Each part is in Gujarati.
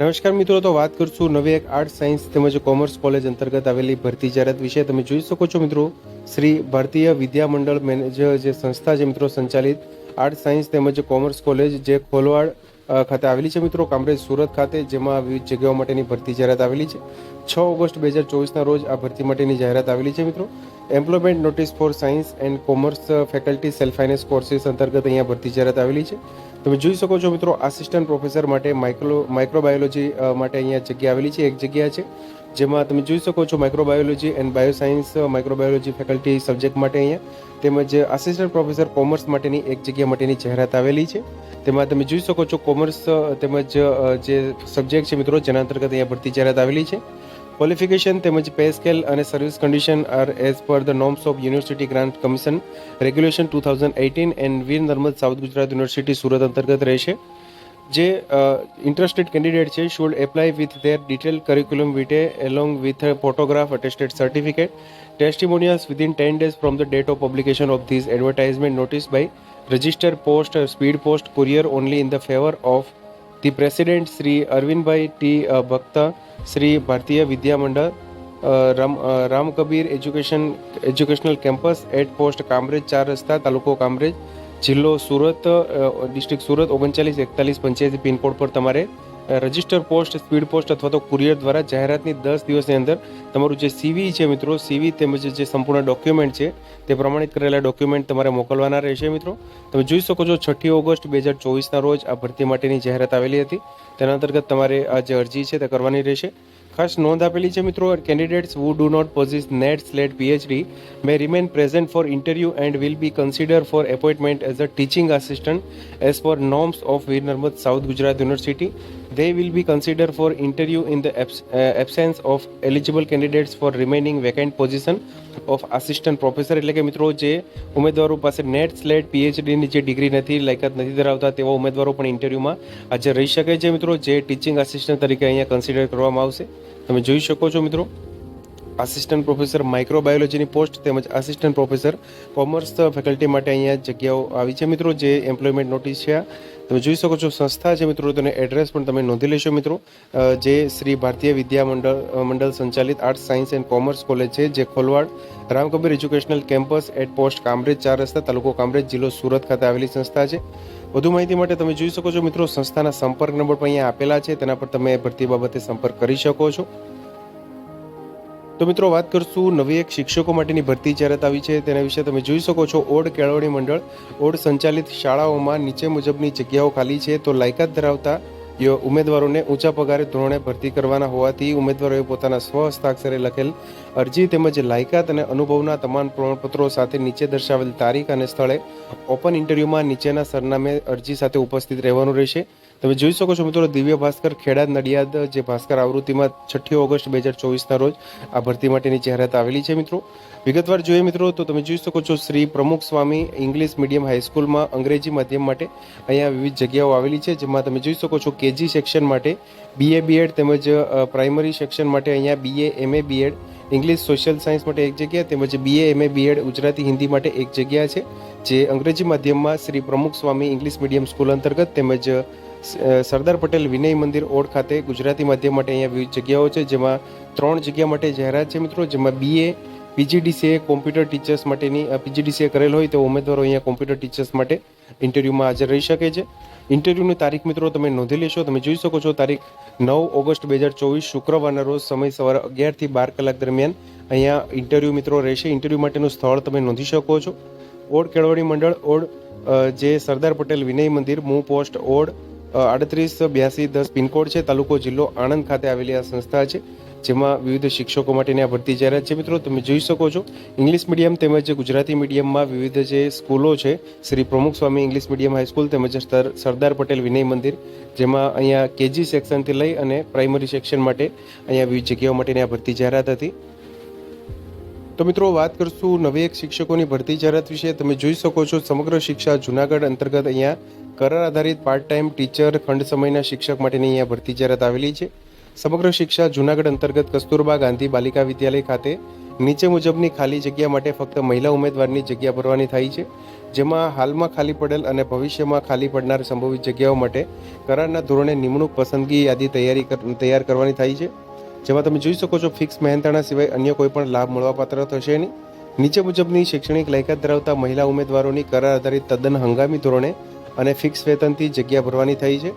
નમસ્કાર મિત્રો, તો વાત કરશું નવી એક આર્ટ સાયન્સ તેમજ કોમર્સ કોલેજ અંતર્ગત આવેલી ભરતી જાહેરાત વિશે. તમે જોઈ શકો છો મિત્રો, શ્રી ભારતીય વિદ્યા મંડળ મેનેજર જે સંસ્થા છે મિત્રો સંચાલિત આર્ટ સાયન્સ તેમજ કોમર્સ કોલેજ જે ખોલવાડ ખાતે આવેલી છે મિત્રો, કામરેજ સુરત ખાતે, જેમાં વિવિધ જગ્યાઓ માટેની ભરતી જાહેરાત આવેલી છે. છ ઓગસ્ટ બે હજાર ચોવીસના રોજ આ ભરતી માટેની જાહેરાત આવેલી છે મિત્રો. Employment notice for science and commerce faculty self finance courses અંતર્ગત અહીંયા ભરતી જાહેરાત આવેલી છે. તમે જોઈ શકો છો મિત્રો આસિસ્ટન્ટ પ્રોફેસર માટે માઇક્રો માઇક્રોબાયોલોજી માટે અહીંયા જગ્યા આવેલી છે, એક જગ્યા છે, જેમાં તમે જોઈ શકો છો microbiology and bioscience microbiology faculty subject માટે અહીંયા, તેમજ આસિસ્ટન્ટ પ્રોફેસર કોમર્સ માટેની એક જગ્યા માટેની જાહેરાત આવેલી છે. તેમાં તમે જોઈ શકો છો કોમર્સ તેમજ જે સબ્જેક્ટ છે મિત્રો, જેના અંતર્ગત અહીંયા ભરતી જાહેરાત આવેલી છે. ક્વોલિફિકેશન તેમજ પે સ્કેલ અને service condition are as per the norms of university grant commission regulation two thousand eighteen and Veer Narmad south Gujarat university Surat અંતર્ગત રહેશે. જે ઇન્ટરેસ્ટેડ કેન્ડિડેટ છે should apply with their detail curriculum vitae along with photograph attested certificate testimonials within 10 days from the date of publication of this advertisement notice by register post uh, speed post courier only in the favor of president Shri Arvindbhai T Bhakta Shri Bharatiya Vidyamandal Ram Ram Kabir education, educational campus at post Kamrej ચાર રસ્તા તાલુકો કામરેજ, જિલ્લો સુરત ડિસ્ટ્રિક્ટ સુરત, ઓગણચાલીસ એકતાલીસ પંચ્યાસી પિનકોડ પર તમારે રજિસ્ટર પોસ્ટ, સ્પીડ પોસ્ટ અથવા તો કુરિયર દ્વારા જાહેરાતની દસ દિવસની અંદર તમારું જે સીવી છે મિત્રો સીવી તેમજ જે સંપૂર્ણ ડોક્યુમેન્ટ છે, તે પ્રમાણિત કરેલા ડોક્યુમેન્ટ તમારે મોકલવાના રહેશે મિત્રો. તમે જોઈ શકો છો છઠ્ઠી ઓગસ્ટ બે હજાર ચોવીસના રોજ આ ભરતી માટેની જાહેરાત આવેલી હતી. તેના અંતર્ગત તમારે આ જે અરજી છે તે કરવાની રહેશે. ખાસ નોંધ આપેલી છે મિત્રો candidates who do not possess NET SLET PhD may remain present for interview and will be consider for appointment as a teaching assistant as per norms of Veer Narmad south Gujarat University. They will be considered for interview in the abs- uh, absence of eligible candidates for remaining vacant position of assistant professor એટલે કે મિત્રો જે ઉમેદવારો પાસે નેટ સ્લેટ પીએચડીની જે ડિગ્રી નથી લાયકાત નથી ધરાવતા તેવા ઉમેદવારો પણ ઇન્ટરવ્યુમાં હાજર રહી શકે છે મિત્રો જે ટીચિંગ આસિસ્ટન્ટ તરીકે અહીંયા કન્સિડર કરવામાં આવશે તમે જોઈ શકો છો મિત્રો આસિસ્ટન્ટ પ્રોફેસર માઇક્રોબાયોલોજીની પોસ્ટ તેમજ આસિસ્ટન્ટ પ્રોફેસર કોમર્સ ફેકલ્ટી માટે અહીંયા જગ્યાઓ આવી છે. મિત્રો, જે એમ્પ્લોયમેન્ટ નોટિસ છે તમે જોઈ શકો છો સંસ્થા છે મિત્રો, તેને એડ્રેસ પણ તમે નોંધી લેશો મિત્રો. જે શ્રી ભારતીય વિદ્યા મંડળ મંડળ સંચાલિત arts science and commerce college છે, જે Kholvad Ramkabir educational campus at post Kamrej ચાર રસ્તા, તાલુકો કામરેજ જિલ્લો સુરત ખાતે આવેલી સંસ્થા છે. વધુ માહિતી માટે તમે જોઈ શકો છો મિત્રો, સંસ્થાના સંપર્ક નંબર પણ અહીંયા આપેલા છે, તેના પર તમે ભરતી બાબતે સંપર્ક કરી શકો છો. તો મિત્રો વાત કરશું નવી એક શિક્ષકો માટેની ભરતી જાહેરાત આવી છે, તેના વિશે તમે જોઈ શકો છો. ઓડ કેળવણી મંડળ, ઓડ સંચાલિત શાળાઓમાં નીચે મુજબની જગ્યાઓ ખાલી છે, તો લાયકાત ધરાવતા ઉમેદવારોને ઊંચા પગારે ધોરણે ભરતી કરવાના હોવાથી ઉમેદવારોએ પોતાના સ્વ હસ્તાક્ષરે લખેલ અરજી તેમજ લાયકાત અને અનુભવના તમામ પ્રમાણપત્રો સાથે નીચે દર્શાવેલ તારીખ અને સ્થળે ઓપન ઇન્ટરવ્યૂમાં નીચેના સરનામે અરજી સાથે ઉપસ્થિત રહેવાનું રહેશે. તમે જોઈ શકો છો મિત્રો, દિવ્ય ભાસ્કર ખેડા નડિયાદ, જે ભાસ્કર આવૃત્તિમાં છઠ્ઠી ઓગસ્ટ બે હજાર ચોવીસના રોજ આ ભરતી માટેની જાહેરાત આવેલી છે મિત્રો. વિગતવાર જોઈએ મિત્રો, તો તમે જોઈ શકો છો, શ્રી પ્રમુખ સ્વામી ઇંગ્લિશ મીડિયમ હાઈસ્કૂલમાં અંગ્રેજી માધ્યમ માટે અહીંયા વિવિધ જગ્યાઓ આવેલી છે, જેમાં તમે જોઈ શકો છો કેજી સેક્શન માટે બીએ બીએડ તેમજ પ્રાઇમરી સેક્શન માટે અહીંયા BA MA BEd English social science માટે એક જગ્યા, તેમજ BA MA BEd Gujarati Hindi માટે એક જગ્યા છે, જે અંગ્રેજી માધ્યમમાં Shri Pramukh Swami English medium school અંતર્ગત તેમજ સરદાર પટેલ વિનય મંદિર ઓડ ખાતે ગુજરાતી માધ્યમ માટે અહીંયા વિવિધ જગ્યાઓ છે, જેમાં ત્રણ જગ્યા માટે જાહેરાત છે મિત્રો, જેમાં બીએ પીજીડીસીએ કોમ્પ્યુટર ટીચર્સ માટેની પીજીડીસીએ કરેલ હોય તો ઉમેદવારો અહીંયા કોમ્પ્યુટર ટીચર્સ માટે ઇન્ટરવ્યૂમાં હાજર રહી શકે છે. ઇન્ટરવ્યૂની તારીખ મિત્રો તમે નોંધી લેશો, તમે જોઈ શકો છો તારીખ નવ ઓગસ્ટ બે હજાર ચોવીસ શુક્રવારના રોજ સમય સવારે અગિયારથી બાર કલાક દરમિયાન અહીંયા ઇન્ટરવ્યૂ મિત્રો રહેશે. ઇન્ટરવ્યૂ માટેનું સ્થળ તમે નોંધી શકો છો. ઓડ કેળવણી મંડળ, ઓડ જે સરદાર પટેલ વિનય મંદિર, મૂ પોસ્ટ, ઓડ આડત્રીસ, બ્યાસી, દસ પિનકોડ છે. તાલુકો જિલ્લો આણંદ ખાતે આવેલી આ સંસ્થા છે, જેમાં વિવિધ શિક્ષકો માટેની આ ભરતી જાહેરાત છે. મિત્રો, તમે જોઈ શકો છો, ઇંગ્લિશ મીડિયમ તેમજ ગુજરાતી મીડિયમમાં વિવિધ જે સ્કૂલો છે, Shri Pramukh Swami English medium high school તેમજ સર- સરદાર પટેલ વિનય મંદિર, જેમાં અહીંયા કેજી સેક્શનથી લઈ અને પ્રાઇમરી સેક્શન માટે અહીંયા વિવિધ જગ્યાઓ માટેની આ ભરતી જાહેરાત હતી. તો મિત્રો, વાત કરશું નવી એક શિક્ષકોની ભરતી જાહેરાત વિશે. તમે જોઈ શકો છો, સમગ્ર શિક્ષા જુનાગઢ અંતર્ગત અહીંયા કરાર આધારિત પાર્ટ ટાઈમ ટીચર ખંડ સમયના શિક્ષક માટેની અહીંયા ભરતી જાહેરાત આવેલી છે. સમગ્ર શિક્ષા જુનાગઢ અંતર્ગત કસ્તુરબા ગાંધી બાલિકા વિદ્યાલય ખાતે નીચે મુજબની ખાલી જગ્યા માટે ફક્ત મહિલા ઉમેદવારની જગ્યા ભરવાની થાય છે. જેમાં હાલમાં ખાલી પડેલ અને ભવિષ્યમાં ખાલી પડનાર સંભવિત જગ્યાઓ માટે કરારના ધોરણે નિમણૂક પસંદગી યાદી તૈયારી તૈયાર કરવાની થાય છે. જેમાં તમે જોઈ શકો છો ફિક્સ મહેનતાણા સિવાય અન્ય કોઈ પણ લાભ મળવાપાત્ર થશે નહીં. નીચે મુજબની શૈક્ષણિક લાયકાત ધરાવતા મહિલા ઉમેદવારોની કરાર આધારિત તદ્દન હંગામી ધોરણે અને ફિક્સ વેતનથી જગ્યા ભરવાની થઈ છે.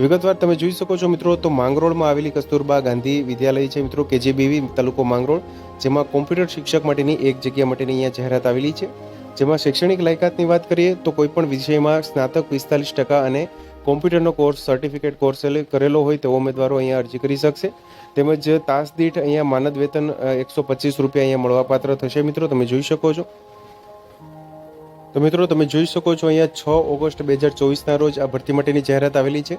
વિગતવાર તમે જોઈ શકો છો મિત્રો, તો માંગરોળમાં આવેલી કસ્તુરબા ગાંધી વિદ્યાલય છે મિત્રો, કેજીબીવી તાલુકો માંગરોળ, જેમાં કોમ્પ્યુટર શિક્ષક માટેની એક જગ્યા માટેની અહીંયા જાહેરાત આવેલી છે. જેમાં શૈક્ષણિક લાયકાતની વાત કરીએ, તો કોઈપણ વિષયમાં સ્નાતક પિસ્તાલીસ ટકા અને કોમ્પ્યુટરનો કોર્સ સર્ટિફિકેટ કોર્સ કરેલો હોય તેવો ઉમેદવારો અહીંયા અરજી કરી શકશે. તેમજ તાસ દીઠ અહીંયા માનદ વેતન એકસો પચીસ રૂપિયા અહીંયા મળવાપાત્ર થશે મિત્રો, તમે જોઈ શકો છો. તો મિત્રો, તમે જોઈ શકો છો અહીંયા છ ઓગસ્ટ બે હજાર ચોવીસના રોજ આ ભરતી માટેની જાહેરાત આવેલી છે.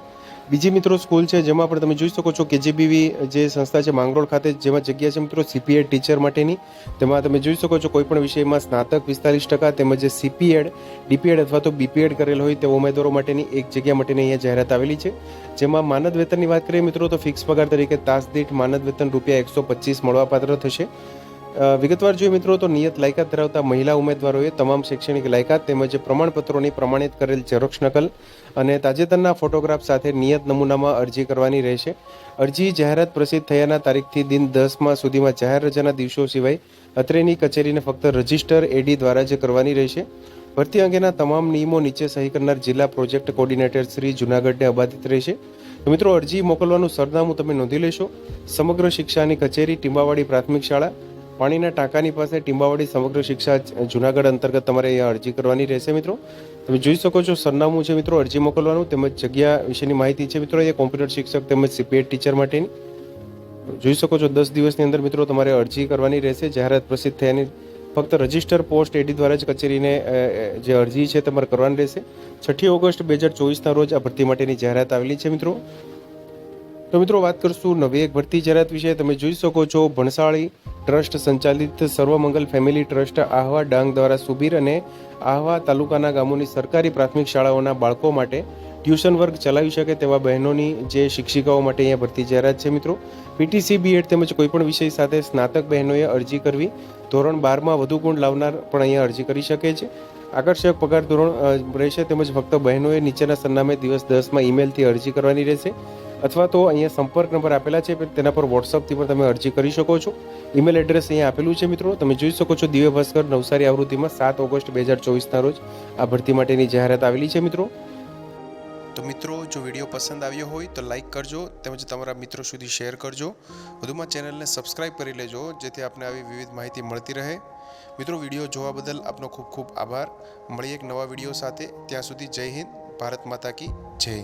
બીજી મિત્રો, સ્કૂલ છે, જેમાં પણ તમે જોઈ શકો છો કેજીબીવી જે સંસ્થા છે, માંગરોળ ખાતે, જેમાં જગ્યા છે મિત્રો, સીપીએડ ટીચર માટેની. તેમાં તમે જોઈ શકો છો કોઈપણ વિષયમાં સ્નાતક પિસ્તાલીસ ટકા તેમજ સીપીએડ, ડીપીએડ અથવા તો બીપીએડ કરેલ હોય તે ઉમેદવારો માટેની એક જગ્યા માટેની અહીંયા જાહેરાત આવેલી છે. જેમાં માનદ વેતનની વાત કરીએ મિત્રો, તો ફિક્સ પગાર તરીકે તાસ દીઠ માનદ વેતન રૂપિયા એકસો પચીસ મળવાપાત્ર થશે. વિગતવાર જોઈએ મિત્રો તો નિયત લાયકાત ધરાવતા મહિલા ઉમેદવારોએ તમામ શૈક્ષણિક લાયકાત તેમજ પ્રમાણપત્રોની પ્રમાણિત કરેલ ઝેરોક્ષ નકલ અને તાજેતરના ફોટોગ્રાફ સાથે નિયત નમૂનામાં અરજી કરવાની રહેશે. અરજી જાહેરાત પ્રસિદ્ધ થયાના તારીખથી દિન દસમાં સુધીમાં જાહેર રજાના દિવસો સિવાય અત્રેની કચેરીને ફક્ત રજિસ્ટર એડી દ્વારા જ કરવાની રહેશે. ભરતી અંગેના તમામ નિયમો નીચે સહી કરનાર જિલ્લા પ્રોજેક્ટ કોર્ડિનેટર શ્રી જુનાગઢને અબાધિત રહેશે. મિત્રો અરજી મોકલવાનું સરનામું તમે નોંધી લેશો. સમગ્ર શિક્ષાની કચેરી ટીંબાવાડી પ્રાથમિક શાળા પાણીના ટાંકાની પાસે ટીંબાવાડી સમગ્ર શિક્ષા જુનાગઢ અંતર્ગત તમારે અહીંયા અરજી કરવાની રહેશે મિત્રો. તમે જોઈ શકો છો સરનામું છે મિત્રો, અરજી મોકલવાનું, તેમજ જગ્યા વિશેની માહિતી છે મિત્રો એ કોમ્પ્યુટર શિક્ષક તેમજ સીપીએડ ટીચર માટેની. જોઈ શકો છો દસ દિવસની અંદર મિત્રો તમારે અરજી કરવાની રહેશે. જાહેરાત પ્રસિદ્ધ થયાની ફક્ત રજિસ્ટર પોસ્ટ એડી દ્વારા જ કચેરીને જે અરજી છે તમારે કરવાની રહેશે. છઠ્ઠી ઓગસ્ટ બે હજાર ચોવીસના રોજ આ ભરતી માટેની જાહેરાત આવેલી છે મિત્રો. તો મિત્રો વાત કરશું નવી એક ભરતી જાહેરાત વિશે. તમે જોઈ શકો છો ભણસાળી ટ્રસ્ટ સંચાલિત સર્વમંગલ ફેમિલી ટ્રસ્ટ આહવા ડાંગ દ્વારા સુબીર અને આહવા તાલુકાના ગામોની સરકારી પ્રાથમિક શાળાઓના બાળકો માટે ટ્યુશન વર્ગ ચલાવી શકે તેવા બહેનોની જે શિક્ષિકાઓ માટે અહીંયા ભરતી જાહેરાત છે મિત્રો. પીટીસી બીએડ તેમજ કોઈપણ વિષય સાથે સ્નાતક બહેનોએ અરજી કરવી ધોરણ બારમાં વધુ ગુણ લાવનાર પણ અહીંયા અરજી કરી શકે છે. આકર્ષક પગાર ધોરણ રહેશે તેમજ ફક્ત બહેનોએ નીચેના સરનામે દિવસ દસમાં ઈમેલથી અરજી કરવાની રહેશે. અથવા તો અહીંયા સંપર્ક નંબર આપેલા છે તેના પર વોટ્સઅપથી પણ તમે અરજી કરી શકો છો. ઈમેલ એડ્રેસ અહીંયા આપેલું છે મિત્રો. તમે જોઈ શકો છો દિવ્ય ભાસ્કર નવસારી આવૃત્તિમાં સાત ઓગસ્ટ બે હજાર ચોવીસના રોજ આ ભરતી માટેની જાહેરાત આવેલી છે મિત્રો. તો મિત્રો, જો વીડિયો પસંદ આવ્યો હોય તો લાઈક કરજો તેમજ તમારા મિત્રો સુધી શેર કરજો. વધુમાં ચેનલને સબસ્ક્રાઇબ કરી લેજો, જેથી આપને આવી વિવિધ માહિતી મળતી રહે. મિત્રો, વીડિયો જોવા બદલ આપનો ખૂબ ખૂબ આભાર. મળીએ એક નવા વીડિયો સાથે. ત્યાં સુધી જય હિન્દ, ભારત માતા કી જય.